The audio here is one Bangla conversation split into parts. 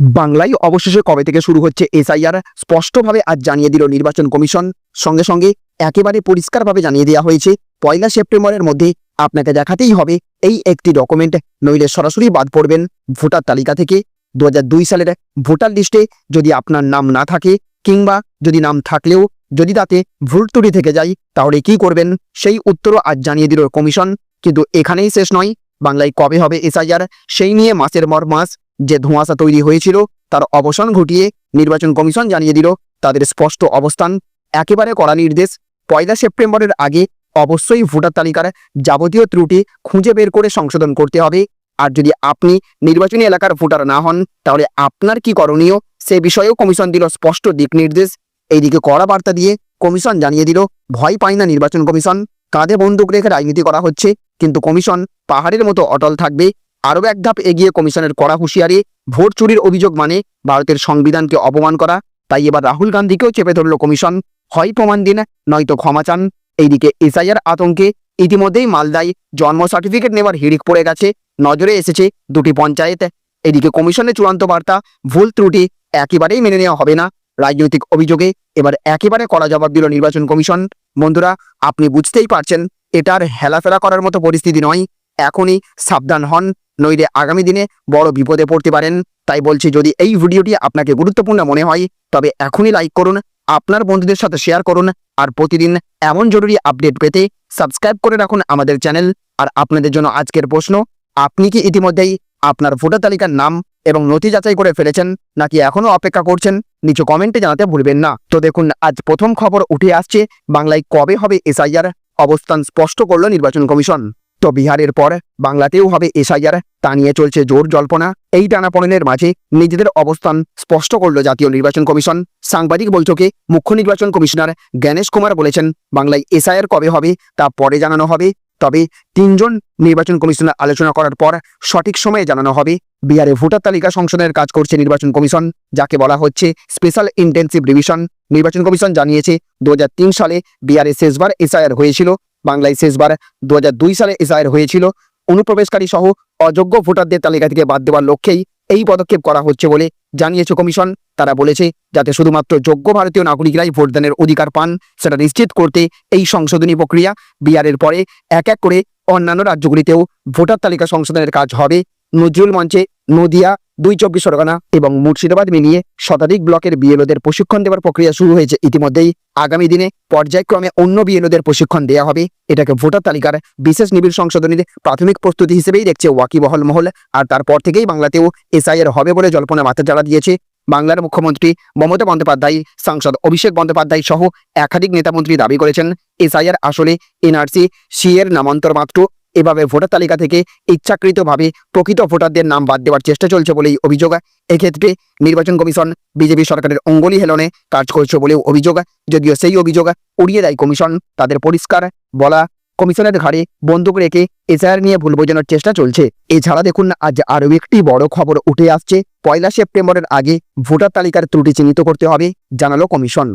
বাংলায় অবশেষে কবে থেকে শুরু হচ্ছে এসআইআর? স্পষ্টভাবে আজ জানিয়ে দিল নির্বাচন কমিশন। সঙ্গে সঙ্গে একেবারে পরিষ্কারভাবে জানিয়ে দেওয়া হয়েছে, পয়লা সেপ্টেম্বরের মধ্যে আপনাকে দেখাতেই হবে এই একটি ডকুমেন্ট নইলে সরাসরি বাদ পড়বেন ভোটার তালিকা থেকে। দু হাজার দুই সালের ভোটার লিস্টে যদি আপনার নাম না থাকে কিংবা যদি নাম থাকলেও যদি তাতে ভুল ত্রুটি থেকে যায়, তাহলে কি করবেন? সেই উত্তরও আজ জানিয়ে দিল কমিশন। কিন্তু এখানেই শেষ নয়, বাংলায় কবে হবে এসআইআর? সেই নিয়ে মাসের পর মাস যে ধোঁয়াশা তৈরি হয়েছিল, তার অবসান ঘটিয়ে নির্বাচন কমিশন জানিয়ে দিল, তাদের স্পষ্ট অবস্থান, একেবারে কড়া নির্দেশ। পয়লা সেপ্টেম্বরের আগে অবশ্যই ভোটার তালিকার যাবতীয় ত্রুটি খুঁজে বের করে সংশোধন করতে হবে। আর যদি আপনি নির্বাচনী এলাকার ভোটার না হন, তাহলে আপনার কি করণীয়? সে বিষয়েও কমিশন দিল স্পষ্ট দিক নির্দেশ। এইদিকে কড়া বার্তা দিয়ে কমিশন জানিয়ে দিল, ভয় পায় না নির্বাচন কমিশন। কাঁধে বন্দুক রেখে রাজনীতি করা হচ্ছে, কিন্তু কমিশন পাহাড়ের মতো অটল থাকবে। আরও এক ধাপ এগিয়ে কমিশনের কড়া হুঁশিয়ারি, ভোট চুরির অভিযোগ মানে ভারতের সংবিধানকে অপমান করা। তাই এবার রাহুল গান্ধীকেও চেপে ধরল কমিশন। হয় প্রমাণ দিন, নয়তো ক্ষমা চান। এইদিকে এসআইআর আতঙ্কে ইতিমধ্যেই মালদায় জন্ম সার্টিফিকেট নেওয়ার হিড়িক পড়ে গেছে। নজরে এসেছে দুটি পঞ্চায়েত। এদিকে কমিশনের চূড়ান্ত বার্তা, ভুল ত্রুটি একেবারেই মেনে নেওয়া হবে না। রাজনৈতিক অভিযোগে এবার একেবারে কড়া জবাব দিল নির্বাচন কমিশন। বন্ধুরা, আপনি বুঝতেই পারছেন, এটার হেলাফেলা করার মতো পরিস্থিতি নয়। এখনই সাবধান হন, নইলে আগামী দিনে বড় বিপদে পড়তে পারেন। তাই বলছি, যদি এই ভিডিওটি আপনাকে গুরুত্বপূর্ণ মনে হয়, তবে এখনই লাইক করুন, আপনার বন্ধুদের সাথে শেয়ার করুন, আর প্রতিদিন এমন জরুরি আপডেট পেতে সাবস্ক্রাইব করে রাখুন আমাদের চ্যানেল। আর আপনাদের জন্য আজকের প্রশ্ন, আপনি কি ইতিমধ্যেই আপনার ভোটার তালিকার নাম এবং নথি যাচাই করে ফেলেছেন, নাকি এখনও অপেক্ষা করছেন? নিচু কমেন্টে জানাতে ভুলবেন না। তো দেখুন, আজ প্রথম খবর উঠে আসছে, বাংলায় কবে হবে এসআইআর? অবস্থান স্পষ্ট করল নির্বাচন কমিশন। তো বিহারের পর বাংলাতেও হবে এসআইআর, তা নিয়ে চলছে জোর জল্পনা। এই টানাপড়েনের মাঝে নিজেদের অবস্থান স্পষ্ট করল জাতীয় নির্বাচন কমিশন। সাংবাদিক বৈঠকে মুখ্য নির্বাচন কমিশনার জ্ঞানেশ কুমার বলেছেন, বাংলায় এসআইআর কবে হবে তা পরে জানানো হবে। তবে তিনজন নির্বাচন কমিশনার আলোচনা করার পর সঠিক সময়ে জানানো হবে। বিহারে ভোটার তালিকা সংশোধনের কাজ করছে নির্বাচন কমিশন, যাকে বলা হচ্ছে স্পেশাল ইন্টেন্সিভ রিভিশন। নির্বাচন কমিশন জানিয়েছে, দু হাজার তিন সালে বিহারে শেষবার এসআইআর হয়েছিল। বাংলায় শেষবার দু হাজার দুই সালে এসআইআর হয়েছিল। অনুপ্রবেশকারী সহ অযোগ্য ভোটারদের তালিকা থেকে বাদ দেওয়ার লক্ষ্যেই এই পদক্ষেপ করা হচ্ছে বলে জানিয়েছে কমিশন। তারা বলেছে, যাতে শুধুমাত্র যোগ্য ভারতীয় নাগরিকরাই ভোটদানের অধিকার পান, সেটা নিশ্চিত করতে এই সংশোধনী প্রক্রিয়া বিহারের পরে এক এক করে অন্যান্য রাজ্যগুলিতেও ভোটার তালিকা সংশোধনের কাজ হবে। নজরুল মঞ্চে নদিয়া, দুই চব্বিশ পরগনা এবং মুর্শিদাবাদ মিলিয়ে শতাধিক ব্লকের বিএলওদের প্রশিক্ষণ দেওয়ার প্রক্রিয়া শুরু হয়েছে। ইতিমধ্যেই আগামী দিনে পর্যায়ক্রমে অন্য বিএলওদের প্রশিক্ষণ দেওয়া হবে। এটাকে ভোটার তালিকার বিশেষ নিবিড় সংশোধনীর প্রাথমিক প্রস্তুতি হিসেবেই দেখছে ওয়াকিবহল মহল। আর তারপর থেকেই বাংলাতেও এসআইআর হবে বলে জল্পনা মাথা চাড়া দিয়েছে। বাংলার মুখ্যমন্ত্রী মমতা বন্দ্যোপাধ্যায়, সাংসদ অভিষেক বন্দ্যোপাধ্যায় সহ একাধিক নেতামন্ত্রী দাবি করেছেন, এসআইআর আসলে এনআরসি, সি এর নামান্তর মাত্র এভাবে ভোটার তালিকা থেকে ইচ্ছাকৃতভাবে প্রকৃত ভোটারদের নাম বাদ দেওয়ার চেষ্টা চলছে বলেই অভিযোগ। এক্ষেত্রে নির্বাচন কমিশন বিজেপি সরকারের অঙ্গলি হেলনে কাজ করছে বলেও অভিযোগ। যদিও সেই অভিযোগ উড়িয়ে দেয় কমিশন, তাদের পরিষ্কার বলা কমিশনের ঘাড়ে বন্দুক রেখে এসআইআর নিয়ে ভুল বোঝানোর চেষ্টা চলছে। এছাড়া দেখুন, আজ আরও একটি বড় খবর উঠে আসছে। পয়লা সেপ্টেম্বরের আগে ভোটার তালিকার ত্রুটি চিহ্নিত করতে হবে, জানালো কমিশন।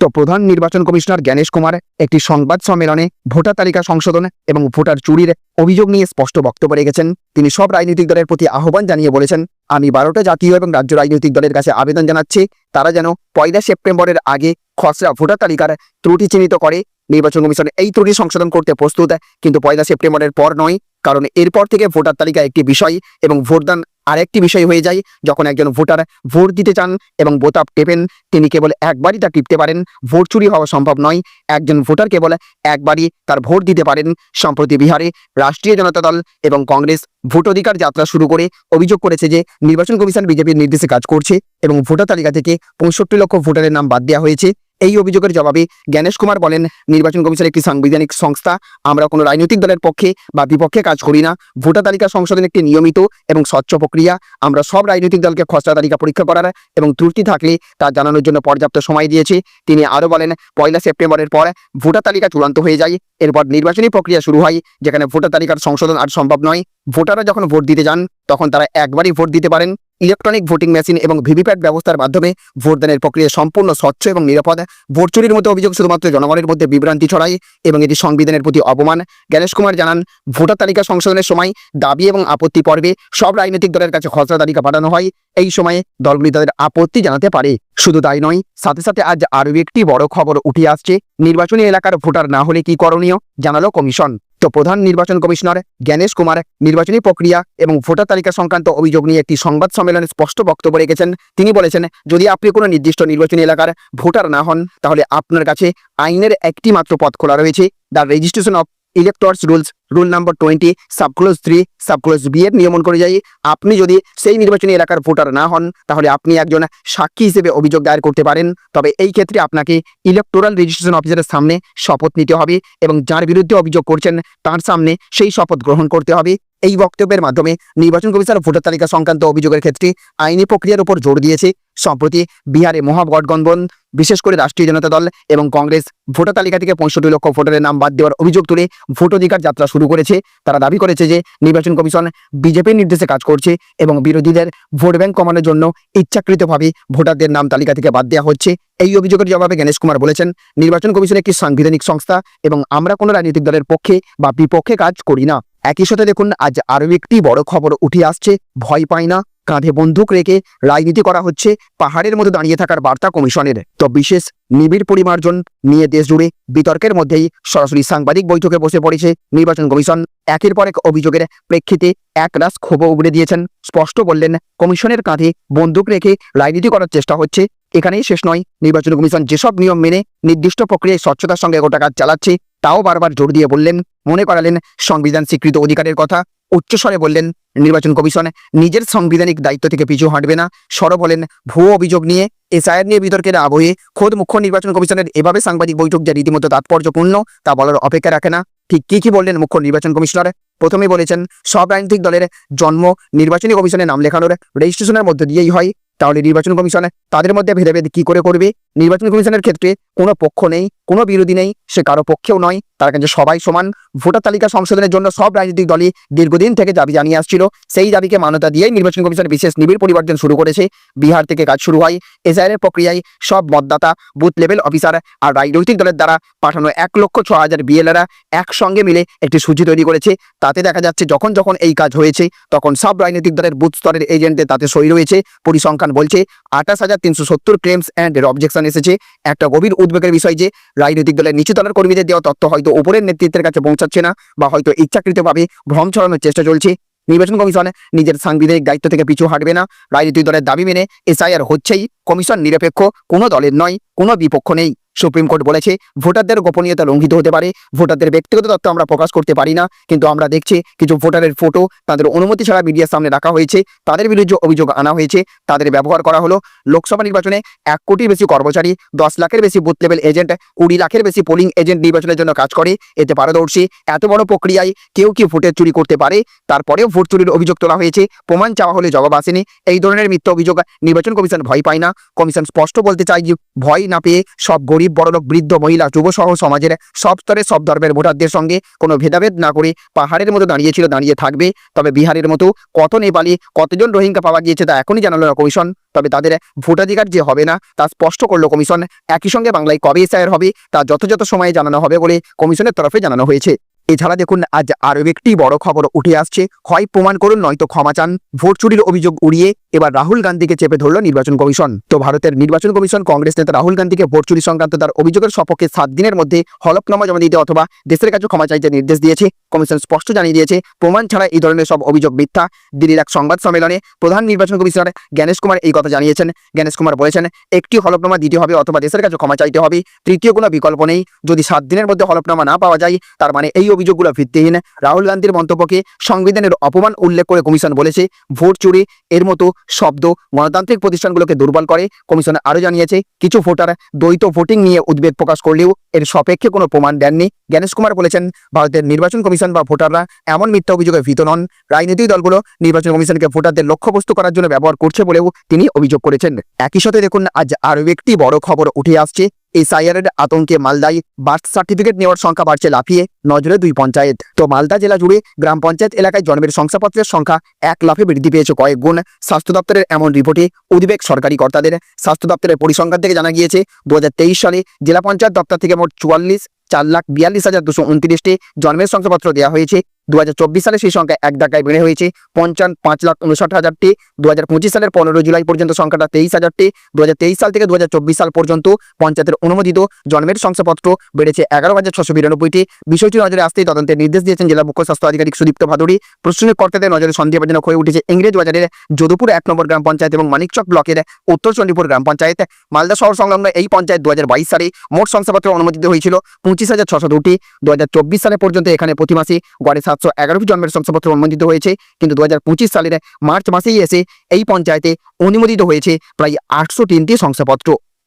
তো প্রধান নির্বাচন কমিশনার জ্ঞানেশ কুমার একটি সংবাদ সম্মেলনে ভোটার তালিকা সংশোধন এবং ভোটার চুরির অভিযোগ নিয়ে স্পষ্ট বক্তব্য রেখেছেন। তিনি সব রাজনৈতিক দলের প্রতি আহ্বান জানিয়ে বলেছেন, আমি বারোটা জাতীয় এবং রাজ্য রাজনৈতিক দলের কাছে আবেদন জানাচ্ছি। তারা যেন পয়লা সেপ্টেম্বরের আগে খসড়া ভোটার তালিকার ত্রুটি চিহ্নিত করে। নির্বাচন কমিশন এই ত্রুটি সংশোধন করতে প্রস্তুত, কিন্তু পয়লা সেপ্টেম্বরের পর নয়। কারণ এরপর থেকে ভোটার তালিকা একটি বিষয় এবং ভোটদান আরেকটি বিষয় হয়ে যায়, যখন একজন ভোটার ভোট দিতে চান এবং বোতাম টেপেন তিনি কেবল একবারই তা টিপতে পারেন, ভোট চুরি হওয়া সম্ভব নয়। একজন ভোটার কেবল একবারই তার ভোট দিতে পারেন। সম্প্রতি বিহারে রাষ্ট্রীয় জনতা দল এবং কংগ্রেস ভোট অধিকার যাত্রা শুরু করে অভিযোগ করেছে যে, নির্বাচন কমিশন বিজেপির নির্দেশে কাজ করছে এবং ভোটার তালিকা থেকে পঁয়ষট্টি লক্ষ ভোটারের নাম বাদ দেওয়া হয়েছে। এই অভিযোগের জবাবে জ্ঞানেশ কুমার বলেন, নির্বাচন কমিশন একটি সাংবিধানিক সংস্থা। আমরা কোনো রাজনৈতিক দলের পক্ষে বা বিপক্ষে কাজ করি না। ভোটার তালিকা সংশোধন একটি নিয়মিত এবং স্বচ্ছ প্রক্রিয়া। আমরা সব রাজনৈতিক দলকে খসড়া তালিকা পরীক্ষা করার এবং ত্রুটি থাকলে তা জানানোর জন্য পর্যাপ্ত সময় দিয়েছে। তিনি আরও বলেন, পয়লা সেপ্টেম্বরের পর ভোটার তালিকা চূড়ান্ত হয়ে যায়। এরপর নির্বাচনী প্রক্রিয়া শুরু হয়, যেখানে ভোটার তালিকার সংশোধন আর সম্ভব নয়। ভোটাররা যখন ভোট দিতে যান, তখন তারা একবারই ভোট দিতে পারেন। ইলেকট্রনিক ভোটিং মেশিন এবং ভিভিপ্যাট ব্যবস্থার মাধ্যমে ভোটদানের প্রক্রিয়া সম্পূর্ণ স্বচ্ছ এবং নিরাপদ। ভোট চুরির মতো অভিযোগ শুধুমাত্র জনগণের মধ্যে বিভ্রান্তি ছড়ায় এবং এটি সংবিধানের প্রতি অপমান। জ্ঞানেশ কুমার জানান, ভোটার তালিকা সংশোধনের সময় দাবি এবং আপত্তি পর্বে সব রাজনৈতিক দলের কাছে খসড়া তালিকা পাঠানো হয়। এই সময়ে দলগুলি তাদের আপত্তি জানাতে পারে। শুধু তাই নয়, সাথে সাথে আজ আরও একটি বড় খবর উঠে আসছে। নির্বাচনী এলাকার ভোটার না হলে কি করণীয়, জানালো কমিশন। তো প্রধান নির্বাচন কমিশনার জ্ঞানেশ কুমার নির্বাচনী প্রক্রিয়া এবং ভোটার তালিকা সংক্রান্ত অভিযোগ নিয়ে একটি সংবাদ সম্মেলনে স্পষ্ট বক্তব্য রেখেছেন। তিনি বলেছেন, যদি আপনি কোনো নির্দিষ্ট নির্বাচনী এলাকার ভোটার না হন, তাহলে আপনার কাছে আইনের একটি মাত্র পথ খোলা রয়েছে, the registration of electors rules rule number twenty subclause three subclause B এর নিয়মন করে যাই। আপনি যদি সেই নির্বাচনী এলাকার ভোটার না হন, তাহলে আপনি একজন সাক্ষী হিসেবে অভিযোগ দায়ের করতে পারেন। তবে এই ক্ষেত্রে আপনাকে ইলেকটোরাল রেজিস্ট্রেশন অফিসারের সামনে শপথ নিতে হবে এবং যার বিরুদ্ধে অভিযোগ করছেন, তার সামনে সেই শপথ গ্রহণ করতে হবে। এই বক্তব্যের মাধ্যমে নির্বাচন কমিশন ভোটার তালিকা সংক্রান্ত অভিযোগের ক্ষেত্রে আইনি প্রক্রিয়ার উপর জোর দিয়েছে। সম্প্রতি বিহারে মহাগঠবন্ধন, বিশেষ করে রাষ্ট্রীয় জনতা দল এবং কংগ্রেস ভোটার তালিকা থেকে পঁয়ষট্টি লক্ষ ভোটারের নাম বাদ দেওয়ার অভিযোগ তুলে ভোটাধিকার যাত্রা শুরু করেছে। তারা দাবি করেছে যে নির্বাচন কমিশন বিজেপির নির্দেশে কাজ করছে এবং বিরোধীদের ভোট ব্যাংক কমানোর জন্য ইচ্ছাকৃতভাবে ভোটারদের নাম তালিকা থেকে বাদ দেওয়া হচ্ছে। এই অভিযোগের জবাবে গণেশ কুমার বলেছেন, নির্বাচন কমিশন একটি সাংবিধানিক সংস্থা এবং আমরা কোনো রাজনৈতিক দলের পক্ষে বা বিপক্ষে কাজ করি না। একই সাথে দেখুন, আজ আরও একটি বড় খবর উঠে আসছে। ভয় পায় না, কাঁধে বন্দুক রেখে রাজনীতি করা হচ্ছে। পাহাড়ের মধ্যে দাঁড়িয়ে থাকার বার্তা কমিশনের। তো বিশেষ নিবিড় পরিমার্জন নিয়ে দেশ জুড়ে বিতর্কের মধ্যেই সরাসরি সাংবাদিক বৈঠকে বসে পড়েছে নির্বাচন কমিশন। একের পর এক অভিযোগের প্রেক্ষিতে একরাশ ক্ষোভ উগড়ে দিয়েছেন। স্পষ্ট বললেন, কমিশনের কাঁধে বন্দুক রেখে রাজনীতি করার চেষ্টা হচ্ছে। এখানেই শেষ নয়। নির্বাচন কমিশন যেসব নিয়ম মেনে নির্দিষ্ট প্রক্রিয়ায় স্বচ্ছতার সঙ্গে গোটা কাজ চালাচ্ছে তাও বারবার জোর দিয়ে বললেন, মনে করালেন সংবিধান স্বীকৃত অধিকারের কথা, উচ্চস্বরে বললেন, নির্বাচন কমিশন নিজের সাংবিধানিক দায়িত্ব থেকে পিছু হাঁটবে না। সরব হলেন ভুয়ো অভিযোগ নিয়ে, এসআইআর নিয়ে বিতর্কের আবহে খোদ মুখ্য নির্বাচন কমিশনের এভাবে সাংবাদিক বৈঠক যে রীতিমতো তাৎপর্যপূর্ণ, তা বলার অপেক্ষা রাখে না। ঠিক কি কি বললেন মুখ্য নির্বাচন কমিশনার? প্রথমে বলেছেন, সব রাজনৈতিক দলের জন্ম নির্বাচনী কমিশনে নাম লেখানোর রেজিস্ট্রেশনের মধ্য দিয়েই হয়। তাহলে নির্বাচন কমিশন তাদের মধ্যে ভেদাভেদ কি করে করবে? নির্বাচন কমিশনের ক্ষেত্রে কোনো পক্ষ নেই, কোনো বিরোধী নেই, সে কারও পক্ষেও নয়। তার কাছে সবাই সমান। ভোটার তালিকা সংশোধনের জন্য সব রাজনৈতিক দলই দীর্ঘদিন থেকে দাবি জানিয়ে আসছিল। সেই দাবিকে মান্যতা দিয়েই নির্বাচন কমিশন বিশেষ নিবিড় পরিবর্তন শুরু করেছে। বিহার থেকে কাজ শুরু হয়। এসআইআর প্রক্রিয়ায় সব মতদাতা, বুথ লেভেল অফিসার আর রাজনৈতিক দলের দ্বারা পাঠানো এক লক্ষ ছ হাজার বিএলএরা একসঙ্গে মিলে একটি সূচি তৈরি করেছে। তাতে দেখা যাচ্ছে যখন যখন এই কাজ হয়েছে, তখন সব রাজনৈতিক দলের বুথ স্তরের এজেন্টদের তাতে সই রয়েছে। পরিসংখ্যান বলছে, আঠাশ হাজার তিনশো সত্তর ক্লেমস অ্যান্ড অবজেকশন এসেছে। একটা গভীর উদ্বেগের বিষয় যে, রাজনৈতিক দলের নিচু দলের কর্মীদের দেওয়া তথ্য হয়তো উপরের নেতৃত্বের কাছে পৌঁছাচ্ছে না, বা হয়তো ইচ্ছাকৃতভাবে ভ্রম ছড়ানোর চেষ্টা চলছে। নির্বাচন কমিশন নিজের সাংবিধানিক দায়িত্ব থেকে পিছু হাঁটবে না। রাজনৈতিক দলের দাবি মেনে এসআইআর হচ্ছেই। কমিশন নিরপেক্ষ, কোনো দলের নয়, কোনো বিপক্ষ নেই। সুপ্রিম কোর্ট বলেছে, ভোটারদের গোপনীয়তা লঙ্ঘিত হতে পারে, ভোটারদের ব্যক্তিগত তথ্য আমরা প্রকাশ করতে পারি না, কিন্তু আমরা দেখছি কিছু ভোটারের ফটো তাদের অনুমতি ছাড়া মিডিয়ার সামনে রাখা হয়েছে, তাদের বিরুদ্ধে অভিযোগ আনা হয়েছে, তাদের ব্যবহার করা হলো লোকসভা নির্বাচনে এক কোটির বেশি কর্মচারী, দশ লাখের বেশি বুথ লেভেল এজেন্ট কুড়ি লাখের বেশি পোলিং এজেন্ট নির্বাচনের জন্য কাজ করে, এতে পারদর্শী, এত বড় প্রক্রিয়ায় কেউ কি ভোটের চুরি করতে পারে? তারপরেও ভোট চুরির অভিযোগ তোলা হয়েছে, প্রমাণ চাওয়া হলে জবাব আসেনি, এই ধরনের মিথ্যা অভিযোগ নির্বাচন কমিশন ভয় পায় না, কমিশন স্পষ্ট বলতে চাই যে ভয় না পেয়ে সব গরিব বড়লোক বৃদ্ধ, মহিলা, যুব সহ সমাজের সব স্তরে সব ধর্মের ভোটারদের সঙ্গে কোনো ভেদাভেদ না করে পাহাড়ের মতো দাঁড়িয়েছিল দাঁড়িয়ে থাকবে। তবে বিহারের মতো কত নেপালি, কতজন রোহিঙ্গা পাওয়া গিয়েছে তা এখনই জানালো না কমিশন। তবে তাদের ভোটাধিকার যে হবে না, তা স্পষ্ট করল কমিশন। একই সঙ্গে বাংলায় কবে এসআইআর হবে, তা যথাযথ সময়ে জানানো হবে বলে কমিশনের তরফে জানানো হয়েছে। এছাড়া দেখুন, আজ আরও একটি বড় খবর উঠে আসছে। হয় প্রমাণ করুন, নয়তো ক্ষমা চান। ভোট চুরির অভিযোগ উড়িয়ে এবার রাহুল গান্ধীকে চেপে ধরল নির্বাচন কমিশন। তো ভারতের নির্বাচন কমিশন, কংগ্রেস নেতা রাহুল গান্ধীকে ভোট চুরি সংক্রান্ত তার অভিযোগের সপক্ষে সাত দিনের মধ্যে হলফনামা জমা দিতে অথবা দেশের কাছে ক্ষমা চাইতে নির্দেশ দিয়েছে। কমিশন স্পষ্ট জানিয়ে দিয়েছে, প্রমাণ ছাড়া এই ধরনের সব অভিযোগ মিথ্যা। দিল্লির এক সংবাদ সম্মেলনে প্রধান নির্বাচন কমিশনার জ্ঞানেশ কুমার এই কথা জানিয়েছেন। জ্ঞানেশ কুমার বলেছেন, একটি হলফনামা দিতে হবে অথবা দেশের কাছে ক্ষমা চাইতে হবে। তৃতীয় কোনো বিকল্প নেই। যদি সাত দিনের মধ্যে হলফনামা না পাওয়া যায়, তার মানে এই অভিযোগগুলো ভিত্তিহীন। রাহুল গান্ধীর মন্তব্যকে সংবিধানের অপমান উল্লেখ করে কমিশন বলেছে, ভোট চুরি, এর মতো শব্দ গণতান্ত্রিক প্রতিষ্ঠানগুলোকে দুর্বল করে। কমিশন আরও জানিয়েছে, কিছু ভোটার দ্বৈত ভোটিং নিয়ে উদ্বেগ প্রকাশ করলেও এর সপেক্ষে কোনো প্রমাণ দেননি। জ্ঞানেশ কুমার বলেছেন, ভারতের নির্বাচন কমিশন বা ভোটাররা এমন মিথ্যা অভিযোগে ভীত নন। রাজনৈতিক দলগুলো নির্বাচন কমিশনকে ভোটারদের লক্ষ্যবস্তু করার জন্য ব্যবহার করছে বলেও তিনি অভিযোগ করেছেন। একই সাথে দেখুন, আজ আরও একটি বড় খবর উঠে আসছে। এসআইআর এর আতঙ্কে মালদায় বার্থ সার্টিফিকেট নেওয়ার সংখ্যা বাড়ছে লাফিয়ে নজরে দুই পঞ্চায়েত। তো মালদা জেলা জুড়ে গ্রাম পঞ্চায়েত এলাকায় জন্মের শংসাপত্রের সংখ্যা এক লাফে বৃদ্ধি পেয়েছে কয়েক গুণ। স্বাস্থ্য দপ্তরের এমন রিপোর্টে উদ্বেগ সরকারি কর্তাদের। স্বাস্থ্য দপ্তরের পরিসংখ্যান থেকে জানা গিয়েছে দু হাজার তেইশ সালে জেলা পঞ্চায়েত দপ্তর থেকে মোট চুয়াল্লিশ চার লাখ বিয়াল্লিশ হাজার দুশো উনত্রিশটি জন্মের শংসাপত্র দেওয়া হয়েছে। দু হাজার চব্বিশ সালে সেই সংখ্যা এক ধাক্কায় বেড়ে হয়েছে। পঞ্চান্ন, পাঁচ লাখ উনষাট হাজারটি। দু হাজার পঁচিশ সালের পনেরো জুলাই পর্যন্ত সংখ্যাটা তেইশ হাজারটি। দু হাজার তেইশ সাল থেকে দু হাজার চব্বিশ সাল পর্যন্ত পঞ্চায়েতের অনুমোদিত জন্মের শংসাপত্র বেড়েছে এগারো হাজার ছশো বিরানব্বইটি। বিষয়টি নজরে আসতেই তদন্তের নির্দেশ দিয়েছেন জেলা মুখ্য স্বাস্থ্য আধিকারিক সুদীপ্ত ভাদুরী প্রশাসনিক কর্তাদের নজরে সন্দেহভাজনক হয়ে উঠেছে ইংরেজ বাজারের যদুপুর এক নম্বর গ্রাম পঞ্চায়েত এবং মানিকচক ব্লকের উত্তর চণ্ডীপুর গ্রাম পঞ্চায়েত। মালদা শহর সংলগ্ন এই পঞ্চায়েত দু হাজার বাইশ সালে মোট শংসাপত্র অনুমোদিত হয়েছিল পঁচিশ হাজার ছশো দুটি। দু হাজার চব্বিশ সালে পর্যন্ত এখানে প্রতি মাসে গড়ে সাতশো এগারোটি জন্মের শংসাপত্র অনুমোদিত হয়েছে। কিন্তু দুহাজার পঁচিশ সালের মার্চ মাসেই এসে এই পঞ্চায়েতে অনুমোদিত হয়েছে প্রায় আটশো তিনটি শংসাপত্র।